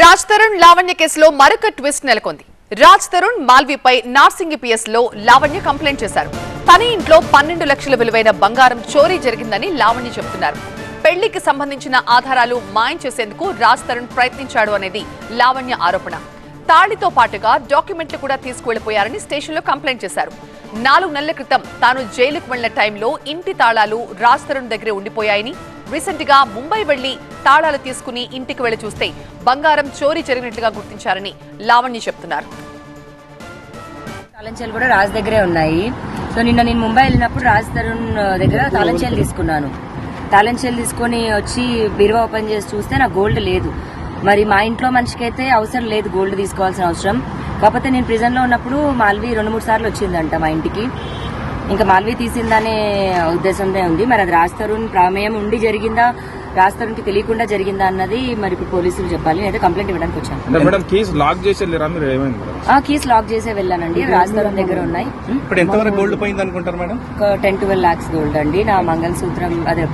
రాజ్ తరుణ్ లావణ్య కేసులో మరొక ట్విస్ట్ నెలకొంది. రాజ్ తరుణ్ మాల్వీపై నార్సింగి పిఎస్లో లావణ్య కంప్లైంట్ చేశారు. తన ఇంట్లో పన్నెండు లక్షల విలువైన బంగారం చోరీ జరిగిందని లావణ్య చెబుతున్నారు. పెళ్ళికి సంబంధించిన ఆధారాలు మాయం చేసేందుకు రాజ్ తరుణ్ ప్రయత్నించాడు అనేది లావణ్య ఆరోపణ. తాళితో పాటుగా డాక్యుమెంట్లు కూడా తీసుకువెళ్ళిపోయారని స్టేషన్లో కంప్లైంట్ చేశారు. నాలుగు నెలల క్రితం తాను జైలుకు వెళ్ళిన టైంలో ఇంటి తాళాలు రాజ్ తరుణ్ దగ్గరే ఉండిపోయాయని రీసెంట్గా ముంబై వెళ్ళి తాళాలు తీసుకుని ఇంటికి వెళ్ళి చూస్తే బంగారం చోరీ జరిగినట్లుగా గుర్తించారని లావణ్య చెప్తున్నారు. తాళంచెలు కూడా రాజ్ దగ్గరే ఉన్నాయి. సో నిన్న నేను ముంబై వెళ్ళినప్పుడు రాజ్ తరుణ్ దగ్గర తాళంచెలు తీసుకున్నాను. తాళంచెలు తీసుకొని వచ్చి బీరువా ఓపెన్ చేసి చూస్తే నాకు గోల్డ్ లేదు. మరి మా ఇంట్లో మనిషికి అయితే అవసరం లేదు గోల్డ్ తీసుకోవాల్సిన అవసరం. కాకపోతే నేను ప్రిజన్లో ఉన్నప్పుడు మాల్వి రెండు మూడు సార్లు వచ్చిందంట మా ఇంటికి. ఇంకా మాల్వి తీసిందనే ఉద్దేశంతో ఉంది. మరి అది రాజ్ తరుణ్ ప్రమేయం ఉండి జరిగిందా? రాజ్ తరుణ్కి తెలియకుండా జరిగిందా అన్నది మరి ఇప్పుడు పోలీసులు చెప్పాలి. నేనైతే కంప్లైంట్ ఇవ్వడానికి వచ్చాను. అంటే మేడం కేసు లాక్ చేసి వెళ్ళారా మీరు ఆ కీస్ లాక్ చేసే వెళ్ళానండి. రాజ్ తరుణ్ దగ్గర ఉన్నాయి. ఇప్పుడు గోల్డ్ పోయింది అనుకుంటారు madam? Ten twelve lakhs gold అండి. నా మంగళసూత్రం అదే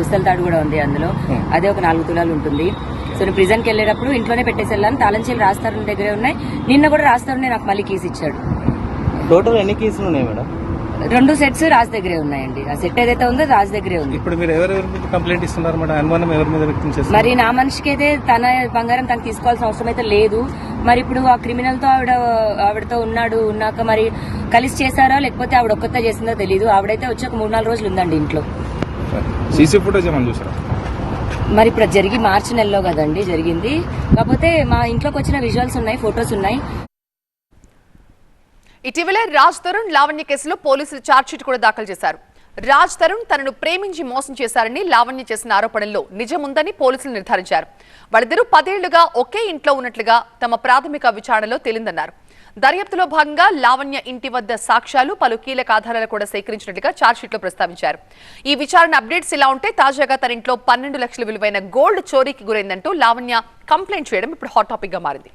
పుస్తల తాడు కూడా ఉంది అందులో. అదే ఒక నాలుగు తులాలు ఉంటుంది. సో నేను ప్రిజన్కి వెళ్ళేటప్పుడు ఇంట్లోనే పెట్టేసి వెళ్ళాను తాళంచేలు రాస్తారు దగ్గరే ఉన్నాయి. నిన్న కూడా రాస్తారు నాకు మళ్ళీ కీస్ ఇచ్చాడు. టోటల్ ఎన్ని కేసులు ఉన్నాయి మేడం? రెండు సెట్స్ రాజ్ దగ్గరే ఉన్నాయండి. ఆ సెట్ ఏదైతే ఉందో రాజ్ దగ్గరే ఉంది. ఇప్పుడు మీరు ఎవరెవరి మీద కంప్లైంట్ ఇస్తున్నారు మేడం? అనుమానం ఎవరి మీద వ్యక్తం చేస్తారు మరి నా మనిషికి అయితే తన బంగారం తనకు తీసుకోవాల్సిన అవసరం అయితే లేదు. మరి ఇప్పుడు ఆ క్రిమినల్తో ఆవిడ ఆవిడతో ఉన్నాడు ఉన్నాక మరి కలిసి చేశారా? లేకపోతే ఆవిడ ఒక్కతే చేసిందో తెలియదు ఆవిడైతే వచ్చి ఒక మూడు నాలుగు రోజులు ఉందండి ఇంట్లో. సీసీ ఫుటేజ్ ఏమని చూసారా? మరి ఇప్పుడు జరిగి మార్చి నెలలో కదండి జరిగింది. కాకపోతే మా ఇంట్లోకి వచ్చిన విజువల్స్ ఉన్నాయి ఫొటోస్ ఉన్నాయి. ఇటీవలే రాజ్ తరుణ్ లావణ్య కేసులో పోలీసులు ఛార్జ్షీట్ కూడా దాఖలు చేశారు. రాజ్ తరుణ్ తనను ప్రేమించి మోసం చేశారని లావణ్య చేసిన ఆరోపణల్లో నిజముందని పోలీసులు నిర్ధారించారు. వాళ్ళిద్దరూ పదేళ్ళుగా ఒకే ఇంట్లో ఉన్నట్లుగా తమ ప్రాథమిక విచారణలో తేలిందన్నారు. దర్యాప్తులో భాగంగా లావణ్య ఇంటి వద్ద సాక్ష్యాలు పలు కీలక ఆధారాలు కూడా సేకరించినట్లుగా ఛార్జ్షీట్లో ప్రస్తావించారు. ఈ విచారణ అప్డేట్స్ ఇలా ఉంటే తాజాగా తన ఇంట్లో పన్నెండు లక్షల విలువైన గోల్డ్ చోరీకి గురైందంటూ లావణ్య కంప్లైంట్ చేయడం ఇప్పుడు హాట్ టాపిక్గా మారింది.